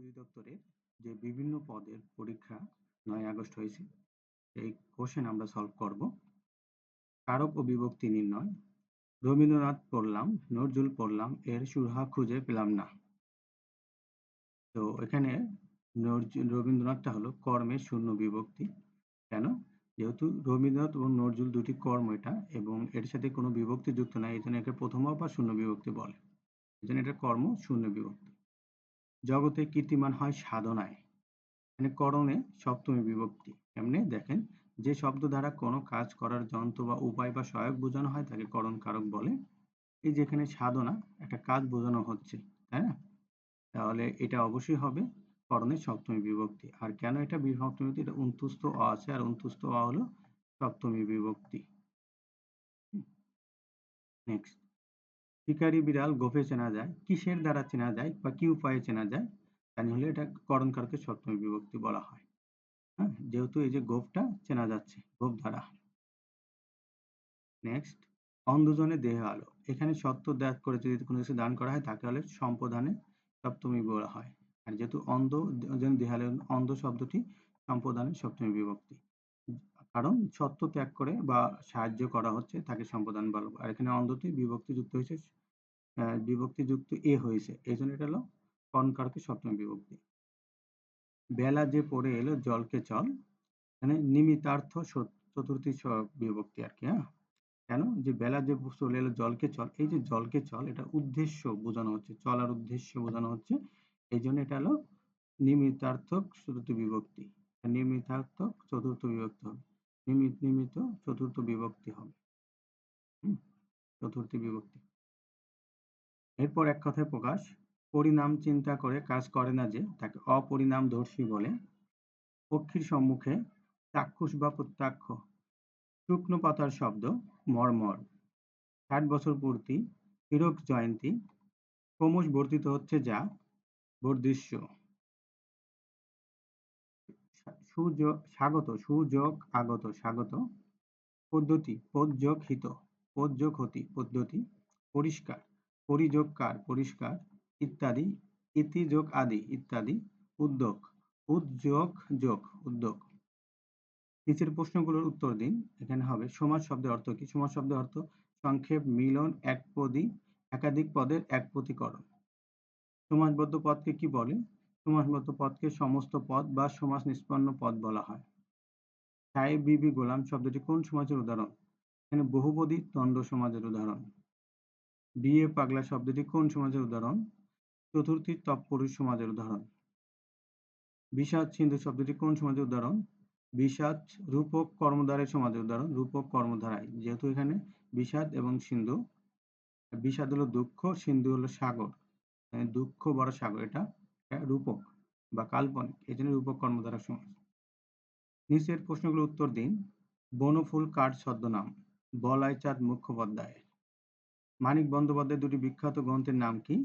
অধিদপ্তরের যে বিভিন্ন পদের পরীক্ষা নয় আগস্ট হয়েছে, এই কোশ্চেন আমরা সলভ করব। কারক ও বিভক্তি নির্ণয়। রবীন্দ্রনাথ পড়লাম, নজরুল পড়লাম, এর সুরহা খুঁজে পেলাম না। তো এখানে রবীন্দ্রনাথটা হলো কর্মের শূন্য বিভক্তি। কেন? যেহেতু রবীন্দ্রনাথ এবং নজরুল দুটি কর্ম এটা, এবং এর সাথে কোনো বিভক্তি যুক্ত নাই এই জন্য একে প্রথম বা শূন্য বিভক্তি বলে। এই জন্য এটা কর্ম শূন্য বিভক্তি। জগতে কীর্তিমান হয় সাধনায়। মানে করণে সপ্তমী বিভক্তি। এমনি দেখেন, যে শব্দ দ্বারা কোনো কাজ করার যন্ত্র বা উপায় বা সহায়ক বোঝানো হয়, তাকে করণ কারক বলে। এই যেখানে সাধনা, একটা কাজ বোঝানো হচ্ছে, তাই না? তাহলে এটা অবশ্যই হবে করণের সপ্তমী বিভক্তি। আর কেন এটা বিভক্তি? এটা অন্তুস্থ অ আছে, আর অন্তুস্থ অ হলো সপ্তমী বিভক্তি। নেক্সট শিকারি বিড়াল গোফে চেনা যায়, কিসের দ্বারা চেনা যায় বা কি উপায়ে চেনা যায় জানি হলে এটা করণ কারকের সপ্তমী বিভক্তি বলা হয়। হ্যাঁ যেহেতু এই যে গোফটা চেনা যাচ্ছে, গোফ দ্বারা। নেক্সট অন্ধজনে দেহ আলো। এখানে সত্য ত্যাগ করে যদি কোনো কিছু দান করা হয়, তাকে হলে সম্প্রদানে সপ্তমী বলা হয়। আর যেহেতু অন্ধ দেহালে অন্ধ শব্দটি সম্পদানের সপ্তমী বিভক্তি। কারণ সত্য ত্যাগ করে বা সাহায্য করা হচ্ছে তাকে সম্পদান বলা আর এখানে অন্ধটি বিভক্তি যুক্ত হয়েছে বিভক্তি যুক্ত এ হয়েছে। এই জন্য এটা হলো কনকারকে সপ্তমী বিভক্তি। বেলা যে পড়ে এলো, জলকে চল মানে নিমিতার্থ চতুর্থী বিভক্তি আর কি হ্যাঁ? কেন? যে বেলা যে চলে এলো, জলকে চল, এই যে জলকে চল, এটা উদ্দেশ্য বোঝানো হচ্ছে, চলার উদ্দেশ্য বোঝানো হচ্ছে। এই জন্য এটা হলো নিমিতার্থক চতুর্থ বিভক্তি। নিমিতার্থক চতুর্থ বিভক্তি হবে। নিমিত নিমিত চতুর্থ বিভক্তি হবে। চতুর্থ বিভক্তি। এরপর এক কথায় প্রকাশ, পরিণাম চিন্তা করে কাজ করে না যে, তাকে অপরিণামদর্শী বলে পক্ষীর সম্মুখে চাক্ষুষ বা প্রত্যাক্ষ। শুকনো পাতার শব্দ, মর্মর। ষাট বছর পূর্তি হীরক জয়ন্তী। ক্রমশ বর্ধিত হচ্ছে যা বর্দৃশ্য সুযোগ, স্বাগত, সুযোগ, আগত, স্বাগত। পদ্ধতি পদযোগ হিত পদ্ধতি, পরিষ্কার, পরিযোগকার, পরিষ্কার, ইত্যাদি, ইতিযোগ আদি, ইত্যাদি, উদ্যোগ উদ্যোগ, যোগ, উদ্যোগ। নিচের প্রশ্নগুলোর উত্তর দিন। এখানে হবে সমাজ শব্দের অর্থ কি? সমাজ শব্দের অর্থ সংক্ষেপ, মিলন একপদী একাধিক পদের একপদীকরণ সমাজবদ্ধ পদকে কি বলে? সমাসবদ্ধ পদকে সমস্ত পদ বা সমাস নিষ্পন্ন পদ বলা হয়। সাহেব বিবি গোলাম শব্দটি কোন সমাজের উদাহরণ? এখানে বহুপদী দ্বন্দ্ব সমাজের উদাহরণ। বিয়ে পাগলা শব্দটি কোন সমাজের উদাহরণ? চতুর্থী তৎপুরুষ সমাজের উদাহরণ। বিষাদ সিন্ধু শব্দটি কোন সমাজের উদাহরণ? বিষাদ রূপক কর্মধারের সমাজের উদাহরণ, রূপক কর্মধারায়, যেহেতু এখানে বিষাদ এবং সিন্ধু। বিষাদ হলো দুঃখ, সিন্ধু হলো সাগর। দুঃখ বড় সাগর, এটা রূপক বা কাল্পনিক, এই জন্য রূপক কর্মধারা সমাজ নিচের প্রশ্নগুলোর উত্তর দিন। বনফুল কার ছদ্মনাম বলাই চাঁদ মুখোপাধ্যায়। মানিক বন্দ্যোপাধ্যায়ের দুটি বিখ্যাত গ্রন্থের নাম কি?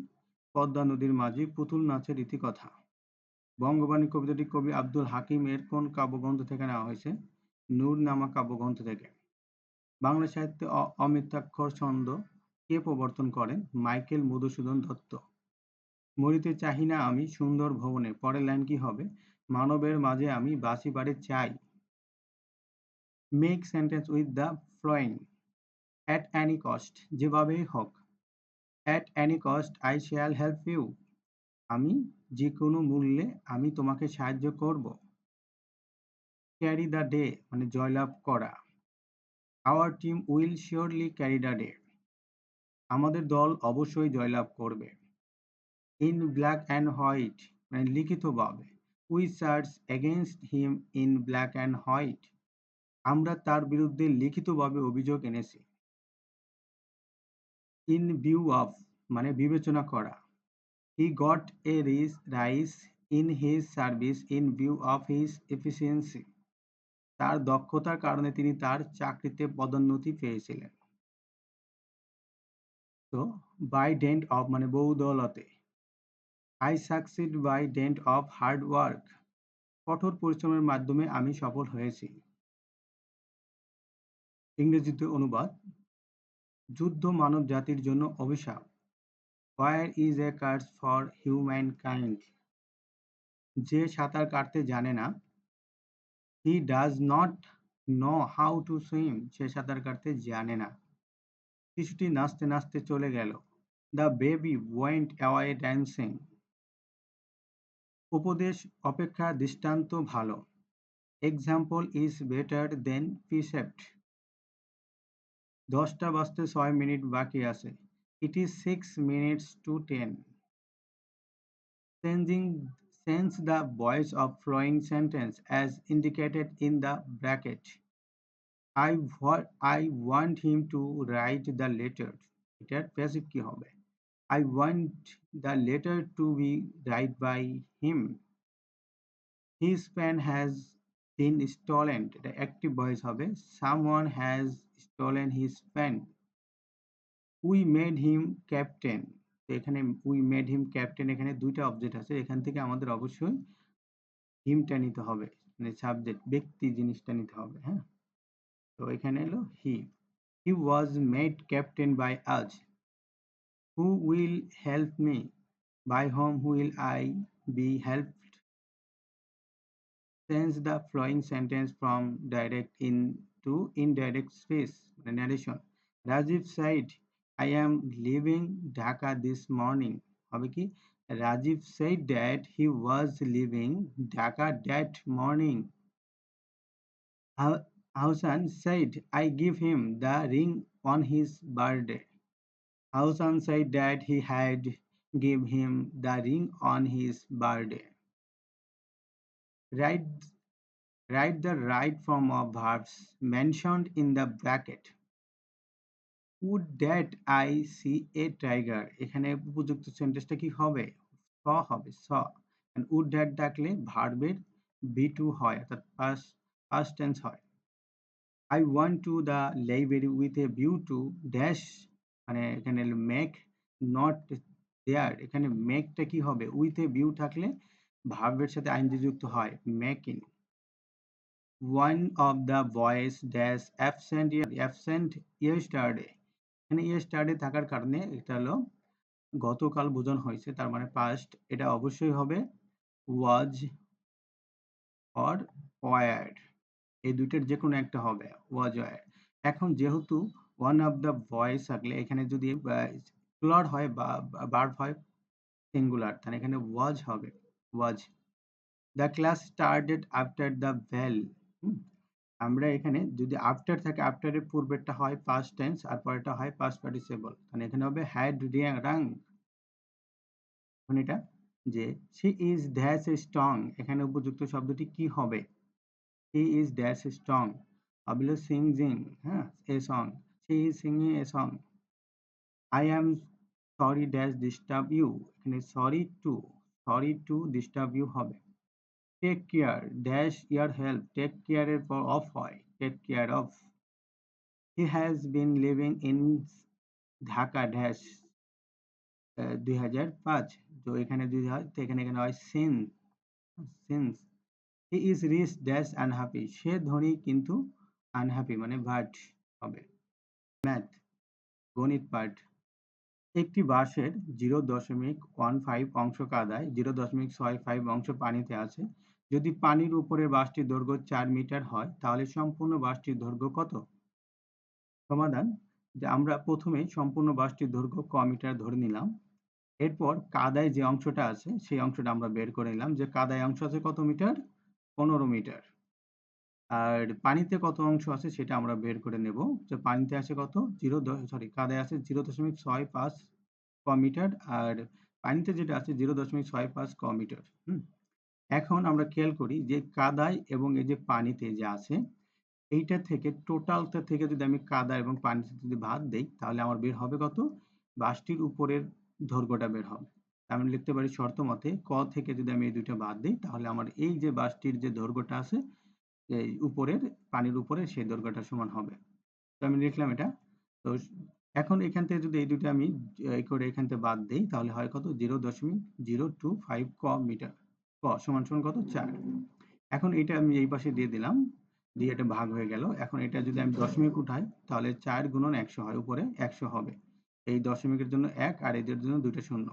পদ্মা নদীর মাঝি পুতুল নাচের ইতিকথা বঙ্গবাণী কবিতাটি কবি আব্দুল হাকিম এর কোন কাব্যগ্রন্থ থেকে নেওয়া হয়েছে? নূর নামা কাব্যগ্রন্থ থেকে। বাংলা সাহিত্যে অমিতাক্ষর ছন্দ কে প্রবর্তন করেন? মাইকেল মধুসূদন দত্ত। মরিতে চাহি না আমি সুন্দর ভবনে, পরের লাইন কি হবে? মানবের মাঝে আমি বাসি বাড়ি চাই। Make sentence with the following at any cost যেভাবেই হোক at any cost I shall help you আমি যে কোনো মূল্যে আমি তোমাকে সাহায্য করব। ক্যারি দ্য ডে মানে জয়লাভ করা। Our team will surely carry the day আমাদের দল অবশ্যই জয়লাভ করবে। ইন ব্ল্যাক অ্যান্ড হোয়াইট মানে লিখিতভাবে we search against him in black and white আমরা তার বিরুদ্ধে লিখিতভাবে অভিযোগ এনেছি। ইন ভিউ অফ মানে বিবেচনা করা। He got a Rhys rise in his service in view of his efficiency তার দক্ষতার কারণে তিনি তার চাকরিতে পদোন্নতি পেয়েছিলেন। তো বাই ডেন্ট অফ মানে বহুদলতে I succeed by dint of hard work কঠোর পরিশ্রমের মাধ্যমে আমি সফল হয়েছি। ইংরেজিতে অনুবাদ, যুদ্ধ মানব জাতির জন্য অভিশাপ। War is a curse for human kind যে সাঁতার কাটতে জানে না he does not know how to swim সে সাঁতার কাটতে জানে না। শিশুটি নাচতে নাচতে চলে গেল। The baby went away dancing উপদেশ অপেক্ষা দৃষ্টান্ত ভালো। Example is better than precept দশটা বাজতে ছয় মিনিট বাকি আছে। It is six minutes to ten changing change the voice of following sentence as indicated in the bracket I I want him to write the letter এটার passive কি হবে? I want the letter to be write by him his pen has been stolen এটা active voice হবে someone has stolen his pen we made him captain তো এখানে we made him captain এখানে দুইটা object আছে। এখান থেকে আমাদের অবশ্যই হিমটা নিতে হবে। মানে সাবজেক্ট ব্যক্তি জিনিসটা নিতে হবে হ্যাঁ? তো এখানে এলো he he was made captain by us Who will help me by home will I be help Change the flowing sentence from direct in to indirect speech narration. Rajiv said, I am leaving Dhaka this morning. Rajiv said that he was leaving Dhaka that morning. Hausan said, I give him the ring on his birthday. Hausan said that he had give him the ring on his birthday. Write, write the right form of verbs mentioned in the bracket. Would that I see a tiger? এখানে উপযুক্ত সেন্টেন্সটা কি হবে স হবে স would that ডাকলে ভার্বের B to হয় অর্থাৎ ফার্স্ট ফার্স্ট টেন্স হয় I want to the library with a view to dash মানে এখানে মেক নট দেয়ার এখানে মেকটা কি হবে? উইথ এ ভিউ থাকলে ভার্বের সাথে আইনজি যুক্ত হয় making one of the boys dash absent absent yesterday এখানে ইয়েস্টারডে থাকার কারণে এটা হলো গতকাল বোঝানো হয়েছে, তার মানে পাস্ট এটা অবশ্যই হবে ওয়াজ অর ওয়ার্ড এই দুইটার যে কোনো একটা হবে ওয়াজ ওয়ার এখন যেহেতু ওয়ান অফ দ্য ভয়েস থাকলে এখানে যদি প্লট হয় বা বার্ব হয় সিঙ্গুলার তাহলে এখানে ওয়াজ হবে was the class started after the bell আমরা এখানে যদি আফটার থাকে আফটারের পূর্বেরটা হয় পাস্ট টেন্স আর পরেরটা হয় পাস্ট পার্টিসিপল তাহলে এখানে হবে হ্যাড রাং এখন এটা যে সি ইজ ড্যাশ স্ট্রং এখানে উপযুক্ত শব্দটি কি হবে? সি ইজ ড্যাশ স্ট্রং অবিল সিংজিং হ্যাঁ a song she is singing a song I am sorry dash disturb you এখানে sorry to sorry to disturb you হবে। Take care dash year help take কেয়ারের পর অফ হয় take care of he has been living in Dhaka dash দুই হাজার পাঁচ। তো এখানে দুই তো এখানে এখানে হয় scene since he is rich dash unhappy সে ধনী কিন্তু আনহ্যাপি মানে ভাট হবে। ম্যাথ, গণিত পাঠ। একটি বাঁশের জিরো দশমিক ওয়ান ফাইভ অংশ কাদায়, জিরো দশমিক ছয় ফাইভ অংশ পানিতে আছে। যদি পানির উপরের বাঁশটির দৈর্ঘ্য চার মিটার হয়, তাহলে সম্পূর্ণ বাঁশটির দৈর্ঘ্য কত? সমাধান, যে আমরা প্রথমে সম্পূর্ণ বাঁশটির দৈর্ঘ্য ক মিটার ধরে নিলাম। এরপর কাদায় যে অংশটা আছে, সেই অংশটা আমরা বের করে নিলাম। যে কাদায় অংশ আছে কত মিটার? পনেরো মিটার। আর পানিতে কত অংশ আছে সেটা আমরা বের করে নেব। যে পানিতে আছে কত? জিরো সরি কাদায় আছে জিরো দশমিক ছয় পাঁচ ক মিটার আর পানিতে যেটা আছে জিরো দশমিক ছয় পাঁচ ক মিটার। হুম? এখন আমরা খেয়াল করি যে কাদায় এবং এই যে পানিতে যে আছে, এইটা থেকে টোটালটা থেকে যদি আমি কাদা এবং পানিতে যদি ভাত দেই, তাহলে আমার বের হবে কত? বাসটির উপরের দৈর্ঘ্যটা বের হবে। আমি লিখতে পারি শর্ত মতে, ক থেকে যদি আমি এই দুইটা বাদ দিই, তাহলে আমার এই যে বাসটির যে দৈর্ঘ্যটা আছে এই উপরের, পানির উপরে সেই দৈর্ঘ্যটা সমান হবে। তো আমি লিখলাম এটা। তো এখন এখান থেকে যদি এই দুটো আমি করে এখান থেকে বাদ দিই, তাহলে হয় কত? জিরো দশমিক জিরো টু ফাইভ ক মিটার। ক সমান সমান কত? চার। এখন এটা আমি এই পাশে দিয়ে দিলাম, দিয়ে এটা ভাগ হয়ে গেল। এখন এটা যদি আমি দশমিক উঠাই, তাহলে চার গুণন একশো হয়, উপরে একশো হবে। এই দশমিকের জন্য এক আর এদের জন্য দুটো শূন্য।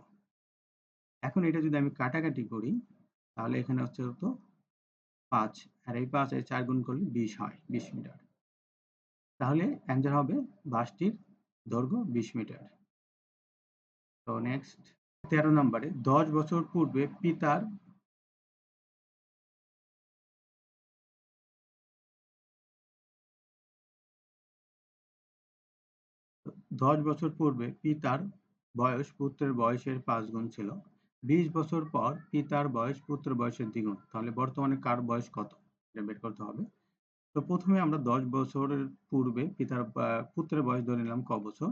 এখন এটা যদি আমি কাটাকাটি করি, তাহলে এখানে হচ্ছে তো পাঁচ আর এই পাঁচ এই চার গুণ করলে বিশ হয়, বিশ মিটার। তাহলে অ্যান্সার হবে বাসটির দৈর্ঘ্য বিশ মিটার। তো নেক্সট তেরো নম্বরে, দশ বছর পূর্বে পিতার দশ বছর পূর্বে পিতার বয়স, পুত্রের বয়সের পাঁচ গুণ ছিল। বিশ বছর পর পিতার বয়স পুত্র বয়সের দ্বিগুণ। তাহলে বর্তমানে কার বয়স কত? এটা বের করতে হবে। তো প্রথমে আমরা দশ বছরের পূর্বে পিতার পুত্রের বয়স ধরে নিলাম ক বছর।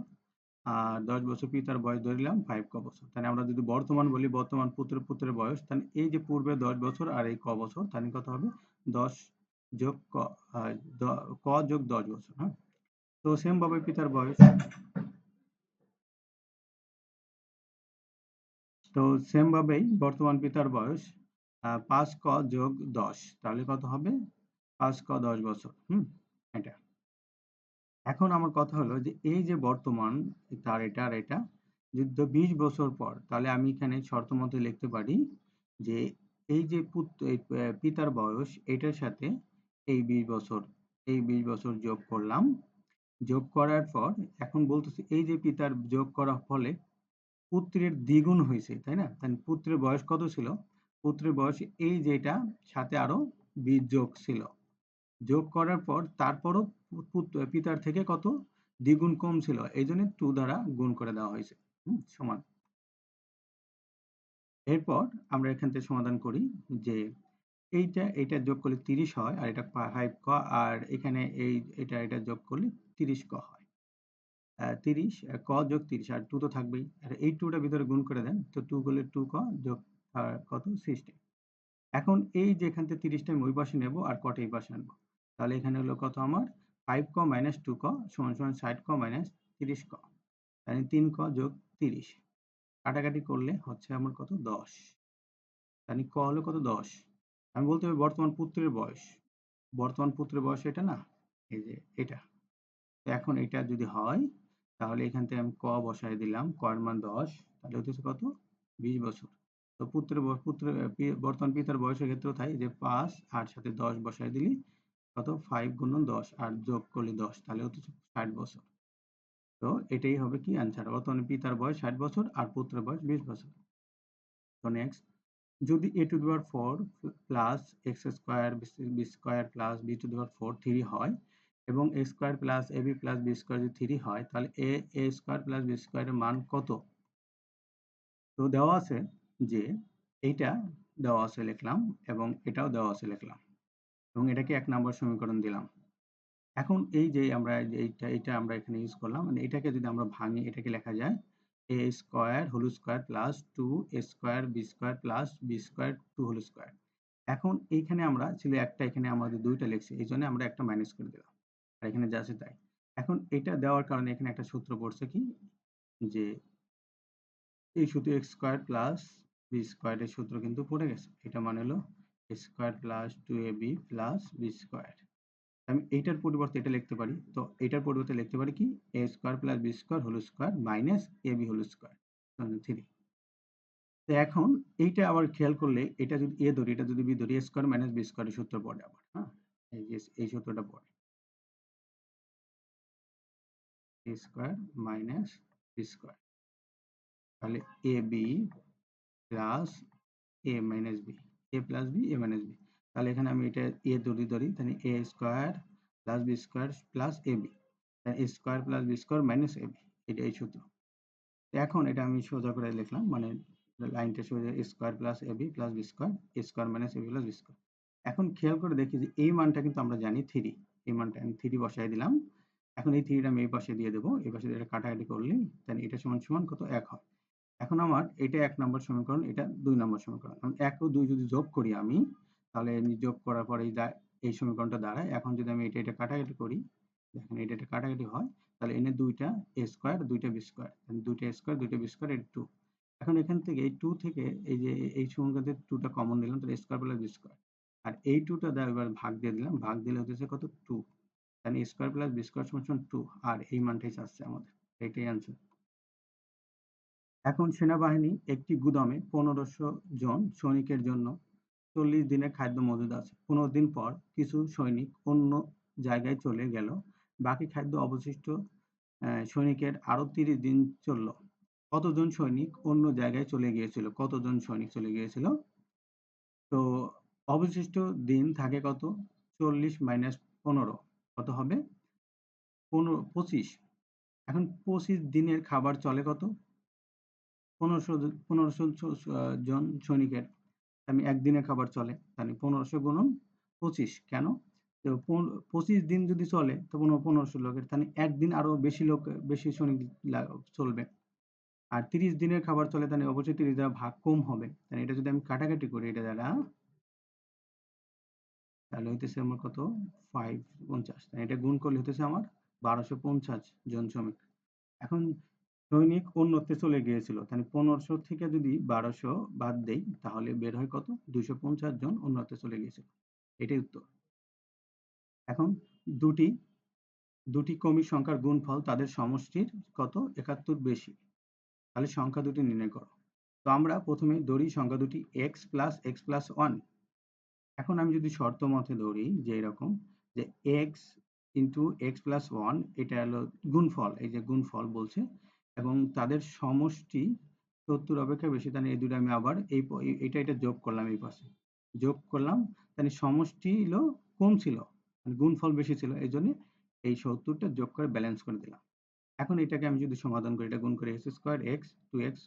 আর দশ বছর পিতার বয়স ধরে নিলাম ফাইভ ক বছর। তাহলে আমরা যদি বর্তমান বলি, বর্তমান পুত্র, পুত্রের বয়স, তাহলে এই যে পূর্বে দশ বছর আর এই ক বছর, তাহলে কত হবে? দশ যোগ ক ক যোগ দশ বছর হ্যাঁ? তো সেম ভাবে পিতার বয়স। তো সেম ভাবেই বর্তমান পিতার বয়স পাঁচ ক যোগ দশ। তাহলে কত হবে? পাঁচ ক দশ বছর। হুম, এটা। এখন আমার কথা হলো যে, এই যে বর্তমান, তার এটা আর এটা, যুদ্ধ বিশ বছর পর, তাহলে আমি এখানে শর্ত মতো লিখতে পারি যে, এই যে পুত্র পিতার বয়স, এটার সাথে এই বিশ বছর, এই বিশ বছর যোগ করলাম। যোগ করার পর, এখন বলতেছি, এই যে পিতার যোগ করার ফলে পুত্রের দ্বিগুণ হয়েছে, তাই না? তাই পুত্রের বয়স কত ছিল? পুত্রের বয়স এই যেটা সাথে আরও বিশ যোগ ছিল। যোগ করার পর তারপরও পিতার থেকে কত? দ্বিগুণ কম ছিল। এই জন্য টু দ্বারা গুণ করে দেওয়া হয়েছে। সমান। এরপর আমরা এখান থেকে সমাধান করি যে এইটা এটা যোগ করলে তিরিশ হয়, আর এটা ফাইভ ক, আর এখানে এই, এটা এটা যোগ করলে তিরিশ ক হয়। তিরিশ ক যোগ তিরিশ, আর টু তো থাকবেই। আর এই টুটা ভিতরে গুণ করে দেন, তো টু করলে টু ক যোগ কত? সিক্সটি এখন এই যে এখান থেকে তিরিশটা আমি ওই পাশে নেব আর কটা এই পাশে আনব। তাহলে এখানে হলো কত আমার? ফাইভ ক মাইনাস টু ক সমান সমান ষাট ক মাইনাস তিরিশ ক। তাহলে তিন ক যোগ তিরিশ। কাটাকাটি করলে হচ্ছে আমার কত? দশ। তাহলে ক হলো কত? দশ। আমি বলতে হবে বর্তমান পুত্রের বয়স। বর্তমান পুত্রের বয়স এটা না? এই যে এটা। এখন এটা যদি হয় তাহলে এখান থেকে আমি ক বসাই দিলাম, ক এর মান দশ, তাহলে হচ্ছে কত? বিশ বছর। তো পুত্রের পুত্রের বর্তমান পিতার বয়সের ক্ষেত্রেও তাই যে পাঁচ আর সাথে দশ বসাই দিলি কত? ফাইভ গুণন দশ আর যোগ করলে দশ, তাহলে হচ্ছে ষাট বছর। তো এটাই হবে কি অ্যান্সার বর্তমানে পিতার বয়স ষাট বছর আর পুত্রের বয়স বিশ বছর। তো নেক্সট যদি a to the power four plus x square b square plus b to the power four three হয় এবং a square plus a b plus b square যদি থ্রি হয়, তাহলে a a square plus b স্কোয়ারের মান কত? তো দেওয়া আছে যে এইটা দেওয়া আছে লিখলাম এবং এটাও দেওয়া আছে লিখলাম এবং এটাকে এক নম্বর সমীকরণ দিলাম। এখন এই যে আমরা এইটা এটা আমরা এখানে ইউজ করলাম মানে এটাকে যদি আমরা ভাঙি, এটাকে লেখা যায় a square whole square plus two a square b square plus b square two whole square এখন এইখানে আমরা ছিল একটা, এখানে আমাদের দুইটা লিখছি, এই জন্য আমরা একটা মাইনাস করে দিলাম। আর এখানে যা আছে তাই। এখন এটা দেওয়ার কারণে এখানে একটা সূত্র পড়ছে কি? যে এই সূত্র এক্স স্কোয়ার প্লাস বি স্কোয়ারের সূত্র কিন্তু পড়ে গেছে। এটা মানে হলো square plus two a b plus b square আমি এইটার পরিবর্তে এটা লিখতে পারি। তো এটার পরিবর্তে লিখতে পারি কি? A square plus b square whole square minus a b whole square three তো এখন এইটা আবার খেয়াল করলে এটা যদি এ ধরি, এটা যদি বি ধরি এ স্কোয়ার মাইনাস বি স্কোয়ারের সূত্র পড়ে আবার হ্যাঁ? এই সূত্রটা পড়ে। এ স্কোয়ার মাইনাস বি তাহলে a b plus a minus b a plus b a minus তাহলে এখানে আমি এটা এ ধরি ধরি, তাহলে a square plus b square plus a b a square plus b square minus a এটা এই সূত্র। এখন এটা আমি সোজা করে লিখলাম মানে লাইনটা সোজা square plus a b plus b square square minus a b plus b square এখন খেয়াল করে দেখি যে এই মানটা কিন্তু আমরা জানি থ্রি, এই মানটা আমি থ্রি বসাই দিলাম। এখন এই থ্রিটা আমি এই পাশে দিয়ে দেবো, এই পাশে এটা কাটাকাটি করলে তাহলে এটা সমান সমান কত এক হয়। এখন আমার এটা এক নম্বর সমীকরণ, এটা দুই নম্বর সমীকরণ। এক ও দুই যদি যোগ করি আমি, তাহলে যোগ করার পরে এই সমীকরণটা দাঁড়ায়। এখন যদি আমি এটা এটা কাটাকাটি করি, দেখেন এটা এটা কাটাকাটি হয়, তাহলে এনে দুইটা এ স্কোয়ার দুইটা বি স্কোয়ার দুইটা স্কোয়ার দুইটা বি স্কোয়ার এটা টু এখন এখান থেকে এই টু থেকে এই যে এই সমীকরণে টুটা কমন দিলাম তাহলে স্কোয়ার প্লাস বি স্কোয়ার আর এই টুটা এবার ভাগ দিয়ে দিলাম, ভাগ দিলে হচ্ছে কত? টু তাহলে স্কোয়ার প্লাস বি স্কোয়ার সমান টু আর এই মানটাই চাচ্ছে আমাদের। এটাই আনসার এখন সেনাবাহিনী একটি গুদামে পনেরোশো জন সৈনিকের জন্য চল্লিশ দিনের খাদ্য মজুদ আছে। পনেরো দিন পর কিছু সৈনিক অন্য জায়গায় চলে গেল। বাকি খাদ্য অবশিষ্ট সৈনিকের আরও তিরিশ দিন চলল। কতজন সৈনিক অন্য জায়গায় চলে গিয়েছিল? কতজন সৈনিক চলে গিয়েছিল? তো অবশিষ্ট দিন থাকে কত? চল্লিশ মাইনাস পনেরো। কত হবে? পনেরো, পঁচিশ। এখন পঁচিশ দিনের খাবার চলে কত? পনেরোশো পনেরোশো জন সৈনিকের। আমি একদিনের খাবার চলে। তাহলে পনেরোশো গুণন পঁচিশ। কেন? তো পঁচিশ দিন যদি চলে তো পনেরোশো লোকের। তাহলে একদিন আরও বেশি লোক, বেশি সৈনিক চলবে। আর তিরিশ দিনের খাবার চলে, তাহলে অবশ্যই তিরিশ দ্বারা ভাগ কম হবে। তাহলে এটা যদি আমি কাটাকাটি করি, এটা দ্বারা তাহলে হইতেছে আমার কত? ফাইভ পঞ্চাশ। এটা গুণ করলে হইতেছে আমার বারোশো পঞ্চাশ জন শ্রমিক। এখন সৈনিক অন্যত্রে চলে গিয়েছিল। তাহলে পনেরোশো থেকে যদি বারোশো বাদ দেই, তাহলে বের হয় কত? দুইশো পঞ্চাশ জন অন্যত্রে চলে গিয়েছিল। এটাই উত্তর। এখন দুটি দুটি কমিক সংখ্যার গুণফল তাদের সমষ্টির কত? একাত্তর বেশি। তাহলে সংখ্যা দুটি নির্ণয় করো। তো আমরা প্রথমে ধরি সংখ্যা দুটি x plus x plus one এখন আমি যদি শর্ত মতে ধরি যে এরকম, যে x into x plus one এটা হলো গুণফল, এই যে গুণফল বলছে, এবং তাদের সমষ্টি সত্তর অপেক্ষা বেশি, তাহলে এই দুটো আমি আবার এই এটা এটা যোগ করলাম এই পাশে। যোগ করলাম, তাহলে সমষ্টি হলো কম ছিল? মানে গুণফল বেশি ছিল, এই জন্য এই সত্তরটা যোগ করে ব্যালেন্স করে দিলাম। এখন এটাকে আমি যদি সমাধান করি, এটা গুণ করে x square x two x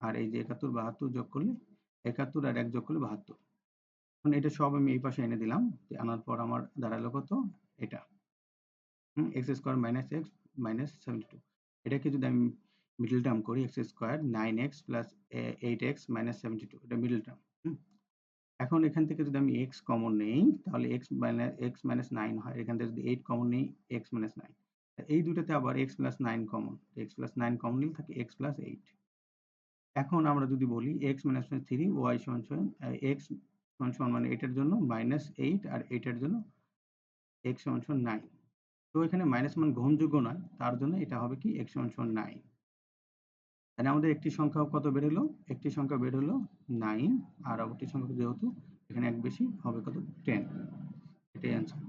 আর এই যে একাত্তর বাহাত্তর যোগ করলে, একাত্তর আর এক যোগ করলে বাহাত্তর। এখন এটা সব আমি এই পাশে এনে দিলাম। আনার পর আমার দাঁড়াল কত? এটা। হুম x square minus x minus seventy two এটাকে যদি আমি মিডল টার্ম করি x square nine x plus eight x minus seventy two এটা মিডল টার্ম এখন এখান থেকে যদি আমি এক্স কমন নেই, তাহলে x minus x minus nine হয়। এখান থেকে যদি এইট কমন নেই এক্স মাইনাস নাইন এই দুটাতে আবার x plus nine common x plus nine common নিলে থাকে এক্স প্লাস এইট এখন আমরা যদি বলি এক্স মাইনাস থ্রি ওয়াই সমান সমান এক্স সমান সমান মানে এটার জন্য মাইনাস এইট আর এটার জন্য এক্স সমান সমান নাইন তো এখানে মাইনাস মান গ্রহণযোগ্য নয়, তার জন্য এটা হবে কি এক্স সমান সমান নাইন তাহলে আমাদের একটি সংখ্যা কত বের হলো? একটি সংখ্যা বের হলো নাইন আর অপরটি সংখ্যা যেহেতু এখানে এক বেশি হবে কত? টেন এটাই অ্যান্সার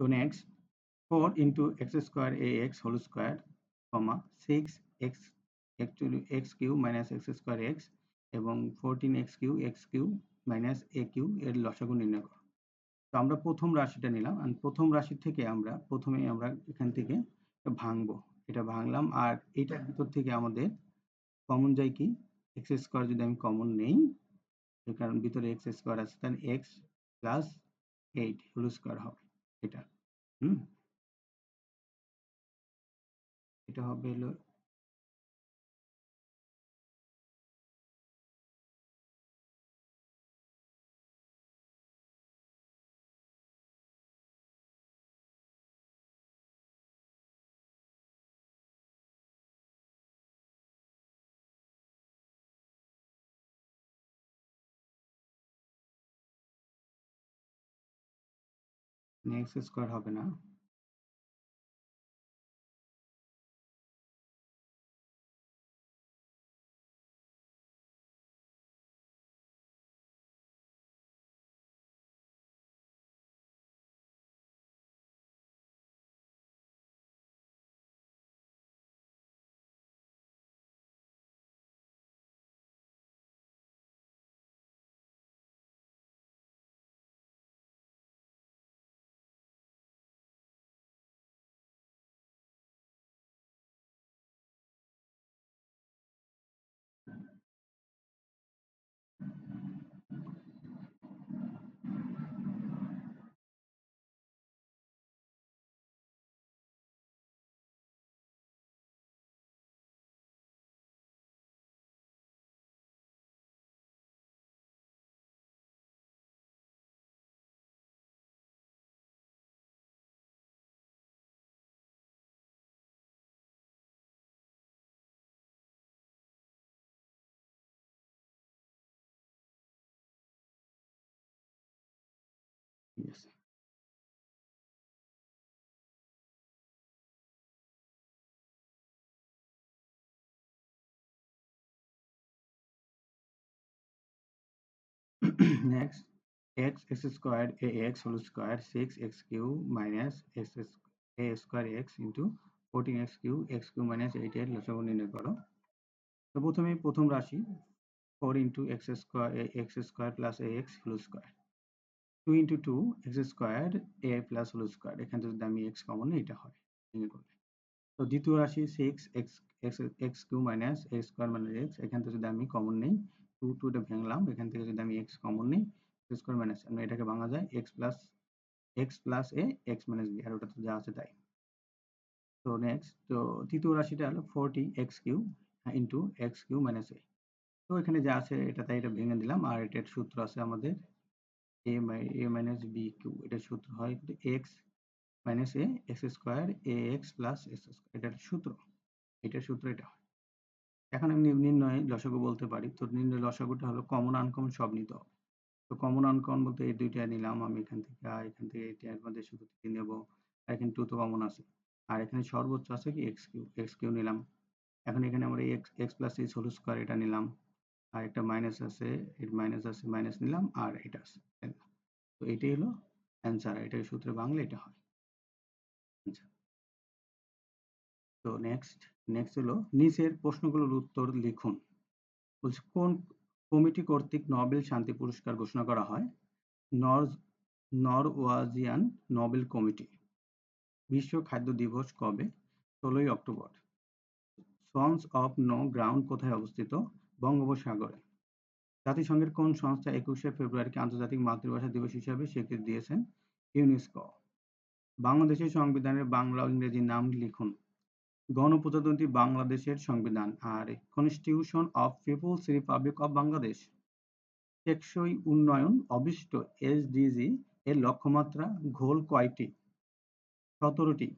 তো next four into x square a x whole square comma six x x q minus x square x এবং fourteen x q x q minus a q এর লসাগু নির্ণয় করো। তো আমরা প্রথম রাশিটা নিলাম আর প্রথম রাশি থেকে আমরা প্রথমে আমরা এখান থেকে ভাঙবো। এটা ভাঙলাম আর এটার ভিতর থেকে আমাদের কমন যায় কি? এক্স স্কোয়ার যদি আমি কমন নেই কারণ ভিতরে এক্স স্কোয়ার আছে, তাহলে x plus eight whole square হবে। এটা, হুম? এটা হবে হলো এক্স স্কোয়ার হবে না। Next x x squared ax whole square 6x cube minus x a square x into 14x cube x cube minus 8 এর লসাগু নির্ণয় করো তো প্রথমে প্রথম রাশি 4 into x square a x square plus ax whole square 2 into 2 x squared a plus whole square এখান থেকে আমি x কমন এটা হয় ভেঙে করলে তো দ্বিতীয় রাশি 6 x x x q minus a square minus x এখান থেকে যদি আমি কমন নিই 2 2 টা ভাঙলাম, এখান থেকে যদি আমি x কমন নিই স্কোয়ার মাইনাস আমরা এটাকে ভাঙা যায়, x plus x plus a x minus b, আর ওটা তো যা আছে তাই। তো নেক্সট তো তৃতীয় রাশিটা হলো 40 x q into x q minus a তো এখানে যা আছে এটা তাই, এটা ভেঙে দিলাম, আর এটার সূত্র আছে আমাদের a a minus b q এটার সূত্র হয় x minus a, x square a x plus s square এটার সূত্র এটার সূত্র এটা হয়। এখন আমি নির্ণয় লসাগু বলতে পারি। তো নির্ণয় লসাগুটা হলো কমন আনকমন সব নিতে হবে। তো কমন আনকমন বলতে এই দুইটা নিলাম আমি এখান থেকে, আর এখান থেকে এটার মধ্যে শুধু তিন নেব। আর এখানে টু তো কমন আছে। আর এখানে সর্বোচ্চ আছে কি? এক্স কিউ এক্স কিউ নিলাম। এখন এখানে আমরা x x plus H whole square এটা নিলাম। আর একটা মাইনাস আছে, এর মাইনাস আছে মাইনাস নিলাম, আর এটা আছে? তো এটাই হলো অ্যান্সার এটাই সূত্রে বাংলা এটা হয়। আচ্ছা। তো নেক্সট নেক্সট হলো নিচের প্রশ্নগুলোর উত্তর লিখুন। বলছে, কোন কমিটি কর্তৃক নোবেল শান্তি পুরস্কার ঘোষণা করা হয়? নর, নরওয়াজিয়ান নোবেল কমিটি। বিশ্ব খাদ্য দিবস কবে? ষোলোই অক্টোবর। সন্স অফ নো গ্রাউন্ড কোথায় অবস্থিত? বঙ্গোপসাগরে। জাতিসংঘের কোন সংস্থা একুশে ফেব্রুয়ারিকে আন্তর্জাতিক মাতৃভাষা দিবস হিসাবে স্বীকৃতি দিয়েছেন? ইউনেস্কো। বাংলাদেশের সংবিধানের বাংলা ও ইংরেজি নাম লিখুন। গণপ্রজাতন্ত্রী বাংলাদেশের সংবিধান আর constitution of people's republic of Bangladesh টেকসই উন্নয়ন অবিষ্ট এসডিজি এর লক্ষ্যমাত্রা ঘোল কয়টি? সতেরোটি।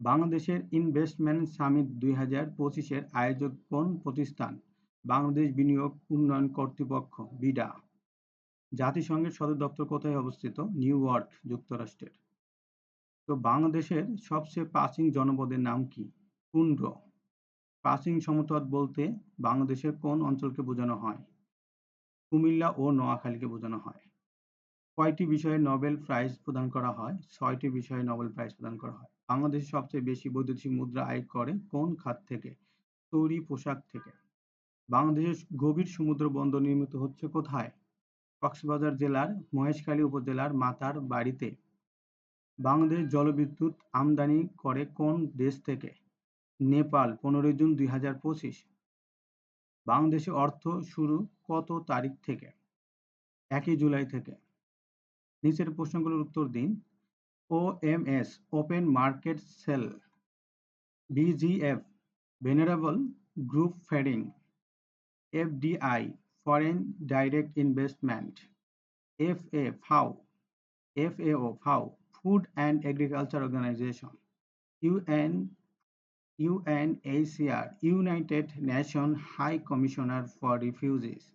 বাংলাদেশের ইনভেস্টমেন্ট সামিট দুই হাজার পঁচিশের আয়োজক কোন প্রতিষ্ঠান? বাংলাদেশ বিনিয়োগ উন্নয়ন কর্তৃপক্ষ, বিডা। জাতিসংঘের সদর দপ্তর কোথায় অবস্থিত? নিউ ইয়র্ক, যুক্তরাষ্ট্রের। তো বাংলাদেশের সবচেয়ে প্রাচীন জনপদের নাম কি? কুন্ড প্রাচীন সমতট বলতে বাংলাদেশের কোন অঞ্চলকে বোঝানো হয়? কুমিল্লা ও নোয়াখালীকে বোঝানো হয়। কয়টি বিষয়ে নোবেল প্রাইজ প্রদান করা হয়? ছয়টি বিষয়ে নোবেল প্রাইজ প্রদান করা হয়। বাংলাদেশ সবচেয়ে বেশি বৈদেশিক মুদ্রা আয় করে কোন খাত থেকে? তৈরি পোশাক থেকে। বাংলাদেশের গভীর সমুদ্র বন্দর নির্মিত হচ্ছে কোথায়? কক্সবাজার জেলার মহেশখালী উপজেলার মাতার বাড়িতে। বাংলাদেশ জলবিদ্যুৎ আমদানি করে কোন দেশ থেকে? নেপাল পনেরোই জুন দুই হাজার পঁচিশ। বাংলাদেশে অর্থ শুরু কত তারিখ থেকে? একই জুলাই থেকে। নিচের প্রশ্নগুলোর উত্তর দিন। OMS open market sale. VGF vulnerable group feeding. FDI foreign direct investment. F FA FAO FAO, FAO, Food and Agriculture Organization, UN, UNHCR, United Nations High Commissioner for Refugees.